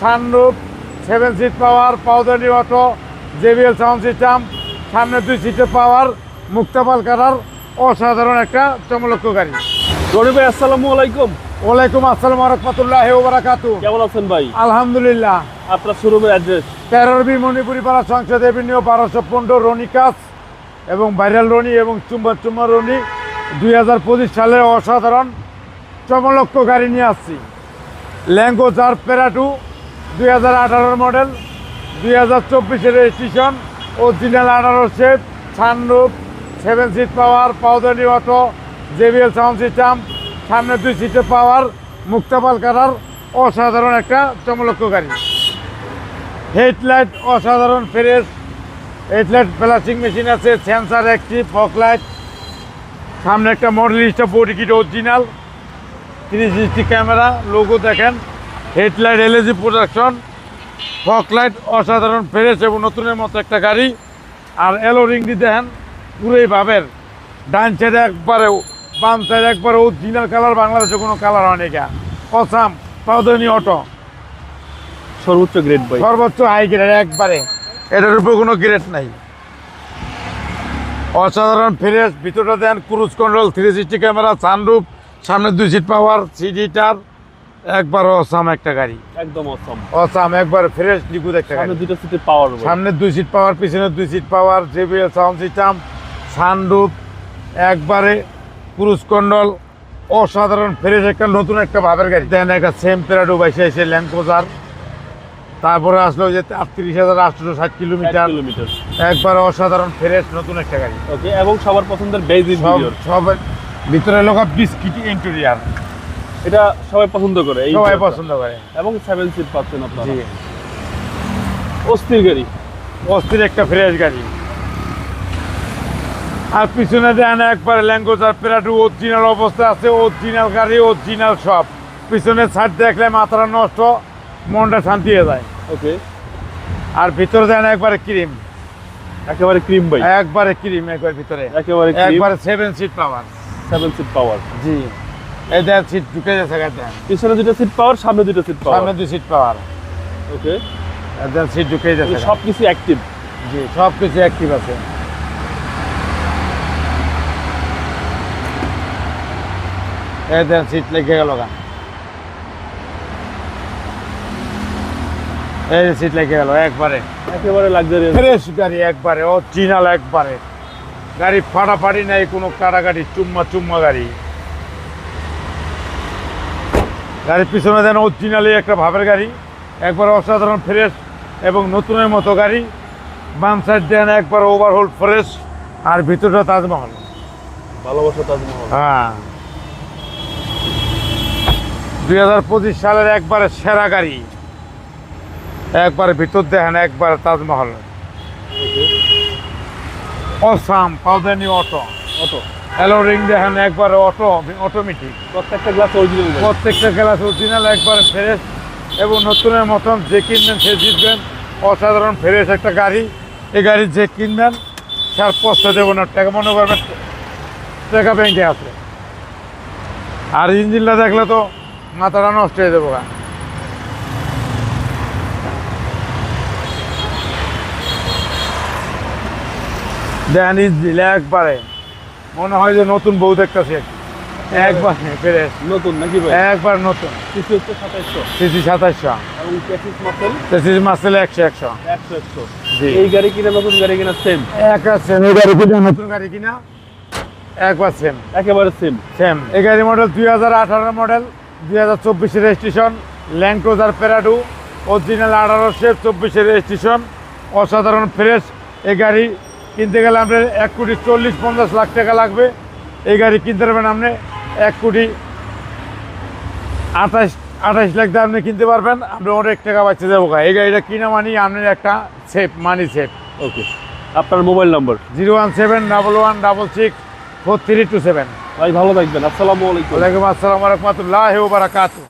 Sunroof seven seat power পাউদারি auto JBL sound system সামনে দুই সিটের পাওয়ার মুক্তাপাল কাটার অসাধারণ একটা চমলক্ষ গাড়ি রনি ভাই আসসালামু আলাইকুম। ওয়ালাইকুম আসসালাম রহমতুল্লাহ ওবরাকাতু কেমন আছেন ভাই? আলহামদুলিল্লাহ। আপনার শোরুমের অ্যাড্রেস? তেরোর বি মণিপুরি পাড়া সংসদ এভিনিউ বারোশো পনেরো রনিকাস এবং ভাইরাল রনি এবং চুম্বা চুম্বা রনি দুই হাজার পঁচিশ সালের অসাধারণ চমলক্ষ গাড়ি নিয়ে আসছি। ল্যাঙ্গো জার প্যারাটু দুই হাজার মডেল, দুই হাজার চব্বিশের রেজিস্ট্রেশন, অরিজিনাল আঠারো shape sunroof seven seat power পাউদারি auto JBL sound system সামনে দুই সিটের পাওয়ার মুক্তাপাল কাটার অসাধারণ একটা চমলক্ষ গাড়ি হেডলাইট অসাধারণ ফ্রেশ হেডলাইট প্লাস্টিক মেশিন আছে সেন্সার একটি ফক লাইট সামনে একটা model stop body kit original three camera logo দেখেন। হেডলাইট এলএজি প্রোডাকশন ফক লাইট অসাধারণ ফ্রেশ এবং নতুনের মতো একটা গাড়ি। আর এলো রিংটি দেখেন পুরোই ভাবের ডান সাইডে একবারে বাম সাইডে একবারে অরিজিনাল কালার বাংলাদেশে কোনো কালার হয় না এটা। অসাম পাউদনি অটো সর্বোচ্চ গ্রেড ভাই। সর্বোচ্চ হাই গ্রেড একবারে। এটার উপর কোনো গ্রেড নাই। অসাধারণ ফ্রেশ ভিতরটা then cruise control three sixty camera sunroof সামনে দুই সিট পাওয়ার সিটিটার একবার অসাম একটা গাড়ি। একদম অসম। অসাম একবার ফ্রেশ নিখুঁত একটা গাড়ি। দুটো সিটের পাওয়ার সামনে দুই সিট পাওয়ার পিছনে দুই seat power JBL sound system sunroof একবারে ক্রুজ কন্ট্রোল অসাধারণ ফ্রেশ একটা নতুন একটা ভাবের গাড়ি। দেন একটা সেম প্যারাডো বাইসে এসে ল্যান্ডক্রোজার তারপরে আসলো যে আটত্রিশ হাজার আটশো ষাট কিলোমিটার। কিলোমিটার। একবার অসাধারণ ফ্রেশ নতুন একটা গাড়ি। ওকে এবং সবার পছন্দের বেজ সব ইন্টেরিয়র সব ভিতরে লোক বিস্কিট ইন্টেরিয়ার এটা সবাই পছন্দ করে এই সবাই পছন্দ করে। এবং সেভেন সিট পাচ্ছেন আপনারা। অস্থির গাড়ি। অস্থির একটা ফ্রেশ গাড়ি। আর পিছনে দেন একবার ল্যাঙ্গুয়েজ আর প্যারাটু অরিজিনাল অবস্থা আছে অরিজিনাল গাড়ি অরিজিনাল সব পিছনে ছাদ দেখলে মাথাটা নষ্ট মনটা শান্তি হয়ে যায়। ওকে আর ভিতরে দেন একবারে ক্রিম একেবারে ক্রিম ভাই। একবারে ক্রিম একবার ভিতরে। একেবারে ক্রিম একবারে seven seat power seven seat power জি। দেন সিট ঢুকে যাচ্ছে দেন পিছনে দুটো সিট পাওয়ার সামনে দুটো সিট পাওয়ার সামনে দুই সিট পাওয়ার ওকে দেন সিট ঢুকে যাচ্ছে সব কিছু অ্যাক্টিভ জি সব কিছু অ্যাক্টিভ আছে দেন সিট লেগে গেল গান এই সিট লেগে গেল একবারে। একেবারে লাক্সারিয়াস ফ্রেশ গাড়ি একবারে অরিজিনাল একবারে। গাড়ি ফাটাফাটি নাই কোনো কাটাকাটি চুম্মা চুম্মা গাড়ি। গাড়ির পিছনে দেন অরিজিনালি একটা ভাবের গাড়ি একবার অসাধারণ ফ্রেশ এবং নতুনের মতো গাড়ি বাম সাইড দেন একবার ওভারহোল ফ্রেশ আর ভিতরটা তাজমহল। ভালোবাসা তাজমহল। হ্যাঁ। দুই হাজার পঁচিশ সালের একবারে সেরা গাড়ি। একবার ভিতর দেখেন একবার তাজমহল। অসাম পাউদানি অটো। অটো। হ্যালো রিং দেখেন একবার অটো অটোমেটিক প্রত্যেকটা গ্লাস অরিজিনাল প্রত্যেকটা ক্লাস অরিজিনাল একবার ফ্রেশ এবং নতুনের মতন যে কিনবেন সে জিতবেন। অসাধারণ ফ্রেশ একটা গাড়ি। এই গাড়ি যে কিনবেন সে আর পস্তা দেবো না। টাকা মনে করবেন টাকা ব্যাংকে আছে। আর ইঞ্জিনটা দেখলে তো মাথাটা নষ্ট হয়ে যাব। গা। দেন ইঞ্জিন একবারে। মনে হয় যে নতুন বউ দেখতেছি একবার ফ্রেশ নতুন নাকি ভাই একবার নতুন। কিছু হচ্ছে সাতাইশশো। সিসি সাতাশশো এবং প্যাসিস মাসেল? সিসি মাসেল একশো একশো। একশো একশো। এই গাড়ি কিনা নতুন গাড়ি কিনা সেম এক সেম এই গাড়ি কিনা নতুন গাড়ি কিনা একবার সেম একেবারে সেম সেম এই গাড়ি মডেল দুই হাজার আঠারো মডেল দুই হাজার চব্বিশের registration land cruiser Prado original আঠারো শেপ চব্বিশের রেজিস্ট্রেশন অসাধারণ ফ্রেশ এই গাড়ি কিনতে গেলে আপনার এক কোটি চল্লিশ পঞ্চাশ লাখ টাকা লাগবে। এই গাড়ি কিনতে পারবেন আপনি এক কোটি আঠাশ আঠাশ লাখ দিয়ে আপনি কিনতে পারবেন। আপনি অনেক টাকা বাঁচতে যাব এই গাড়িটা কিনা মানি আপনার একটা সেফ মানি সেফ ওকে আপনার mobile number zero one seven double one double six four three two seven. ভাই ভালো থাকবেন। আসসালামু আলাইকুম। ওয়ালাইকুম আসসালাম রহমতুল্লাহ বারাকাতু